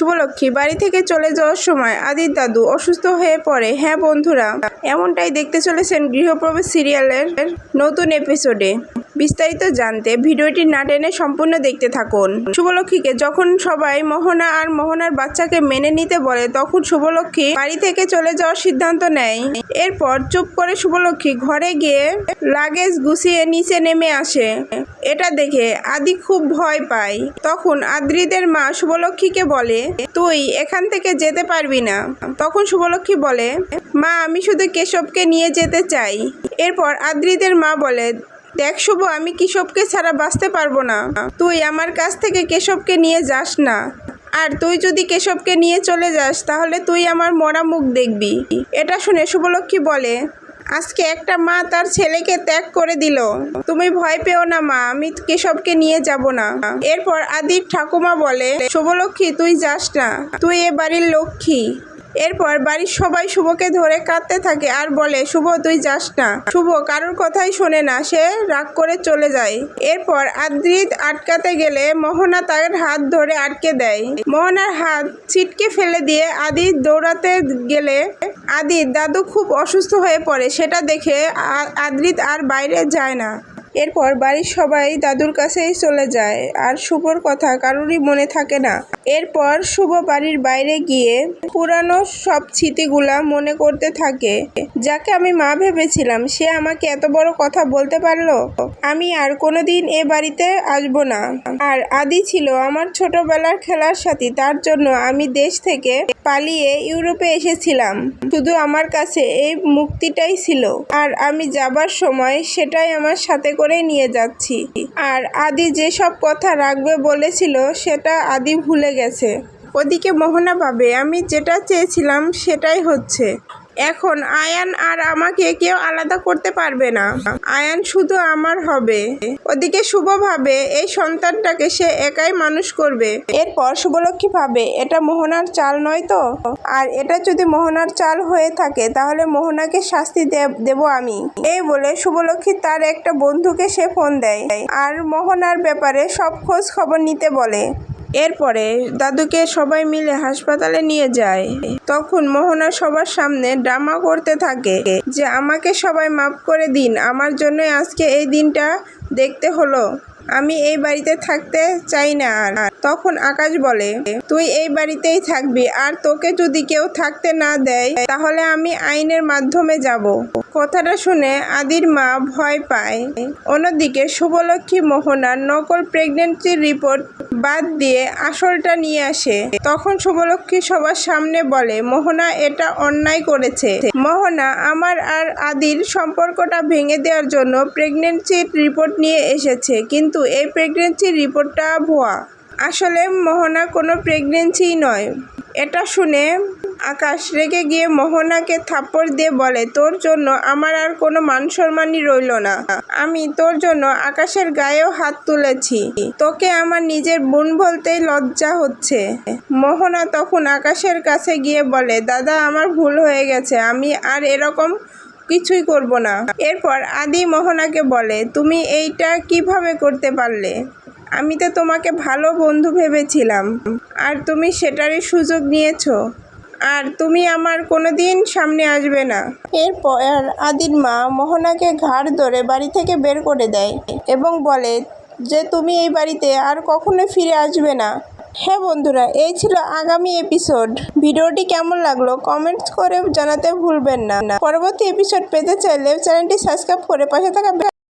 শুভলক্ষ্মী, বাড়ি থেকে চলে যাওয়ার সময় আদির দাদু অসুস্থ হয়ে পড়ে। হ্যাঁ বন্ধুরা, এমনটাই দেখতে চলেছেন গৃহপ্রবেশ সিরিয়ালের নতুন এপিসোডে। বিস্তারিত জানতে ভিডিওটি না টেনে সম্পূর্ণ দেখতে থাকুন। শুভলক্ষ্মীকে যখন সবাই মোহনা আর মোহনার বাচ্চাকে মেনে নিতে বলে, তখন শুভলক্ষ্মী বাড়ি থেকে চলে যাওয়ার সিদ্ধান্ত নেয়। এরপর চুপ করে শুভলক্ষ্মী ঘরে গিয়ে লাগেজ গুছিয়ে নিচে নেমে আসে। এটা দেখে আদি খুব ভয় পায়। তখন আদ্রিদের মা শুভলক্ষ্মীকে বলে, তুই এখান থেকে যেতে পারবি না। তখন শুভলক্ষ্মী বলে, মা, আমি শুধু কেশবকে নিয়ে যেতে চাই। এরপর আদ্রিদের মা বলে দেখ শুভ, আমি কেশবকে ছাড়া বাঁচতে পারব না? তুই আমার কাছ থেকে কেশবকে নিয়ে যাস না। আর তুই যদি কেশবকে নিয়ে চলে যাস, তাহলে তুই আমার মরা মুখ দেখবি। এটা শুনে শুভলক্ষ্মী বলে, আজকে একটা মা তার ছেলেকে ত্যাগ করে দিল। তুমি ভয় পেও না মা, আমি কেশবকে নিয়ে যাব না। এরপর আদির ঠাকুমা বলে, শুভলক্ষ্মী, তুই যাস না। তুই এ বাড়ির লক্ষ্মী। এরপর বাড়ির সবাই শুভকে ধরে কাঁদতে থাকে আর বলে, শুভ, তুই যাস না। শুভ কারোর কথাই শোনে না, সে রাগ করে চলে যায়। এরপর আদ্রিত আটকাতে গেলে মোহনা তার হাত ধরে আটকে দেয়। মোহনার হাত ছিটকে ফেলে দিয়ে আদি দৌড়াতে গেলে আদির দাদু খুব অসুস্থ হয়ে পড়ে, সেটা দেখে আদ্রিত আর বাইরে যায় না। এরপর বাড়ির সবাই দাদুর কাছেই চলে যায়। আর শুভর কথা কারোরই মনে থাকে না। এরপর শুভ বাড়ির বাইরে গিয়ে পুরানো সব স্মৃতিগুলা মনে করতে থাকে। যাকে আমি মা ভেবেছিলাম, সে আমাকে এত বড় কথা বলতে পারল? আমি আর কোনোদিন এ বাড়িতে আসব না। আর আদি ছিল আমার ছোটবেলার খেলার সাথী, তার জন্য আমি দেশ থেকে পালিয়ে ইউরোপে এসেছিলাম। শুধু আমার কাছে এই মুক্তিটাই ছিল। আর আমি যাবার সময় সেটাই আমার সাথে করে নিয়ে যাচ্ছি। আর আদি যেসব কথা রাখবে বলেছিল, সেটা আদি ভুলে গেছে। ওদিকে মোহনা ভাবে, আমি যেটা চেয়েছিলাম সেটাই হচ্ছে। এখন আয়ান আর আমাকে কেউ আলাদা করতে পারবে না। আয়ান শুধু আমার হবে। ওদিকে শুভ ভাবে, এই সন্তানটাকে সে একাই মানুষ করবে। এরপর শুভলক্ষ্মী ভাবে, এটা মোহনার চাল নয় তো? আর এটা যদি মোহনার চাল হয়ে থাকে, তাহলে মোহনাকে শাস্তি দেব আমি। এই বলে শুভলক্ষ্মী তার একটা বন্ধুকে সে ফোন দেয়। আর মোহনার ব্যাপারে সব খোঁজ খবর নিতে বলে। এরপরে দাদুকে সবাই মিলে হাসপাতালে নিয়ে যায়। তখন মোহনা সবার সামনে ড্রামা করতে থাকে যে, আমাকে সবাই মাফ করে দিন, আমার জন্য আজকে এই দিনটা দেখতে হলো। আমি এই বাড়িতে থাকতে চাই না আর। তখন আকাশ বলে, তুই এই বাড়িতেই থাকবি, আর তোকে যদি কেউ থাকতে না দেয়, তাহলে আমি আইনের মাধ্যমে যাব। কথাটা শুনে আদির মা ভয় পায়। অন্যদিকে শুভলক্ষ্মী মোহনার নকল প্রেগনেন্সির রিপোর্ট বাদ দিয়ে আসলটা নিয়ে আসে। তখন শুভলক্ষ্মী সবার সামনে বলে, মোহনা, এটা অন্যায় করেছে। মোহনা, আমার আর আদির সম্পর্কটা ভেঙে দেওয়ার জন্য প্রেগনেন্সির রিপোর্ট নিয়ে এসেছে, কিন্তু এই প্রেগনেন্সির রিপোর্টটা ভুয়া। আসলে মোহনা কোনো প্রেগনেন্সি নয়। এটা শুনে আকাশ রেগে গিয়ে মোহনাকে থাপ্পড় দিয়ে বলে, তোর জন্য আমার আর কোনো মান সম্মানই রইল না। আমি তোর জন্য আকাশের গায়েও হাত তুলেছি। তোকে আমার নিজের বোন বলতেই লজ্জা হচ্ছে। মোহনা তখন আকাশের কাছে গিয়ে বলে, দাদা, আমার ভুল হয়ে গেছে। আমি আর এরকম কিছুই করব না। এরপর আদি মোহনাকে বলে, তুমি এইটা কীভাবে করতে পারলে? আমি তো তোমাকে ভালো বন্ধু ভেবেছিলাম। আর তুমি সেটারই সুযোগ নিয়েছো। আর তুমি আমার কোনো দিন সামনে আসবে না। এরপর আদির মা মোহনাকে ঘাড় ধরে বাড়ি থেকে বের করে দেয় এবং বলে যে তুমি এই বাড়িতে আর কখনো ফিরে আসবে না। হ্যাঁ বন্ধুরা, এই ছিল আগামী এপিসোড। ভিডিওটি কেমন লাগল কমেন্টস করে জানাতে ভুলবেন না। পরবর্তী এপিসোড পেতে চাইলে চ্যানেলটি সাবস্ক্রাইব করে পাশে থাকা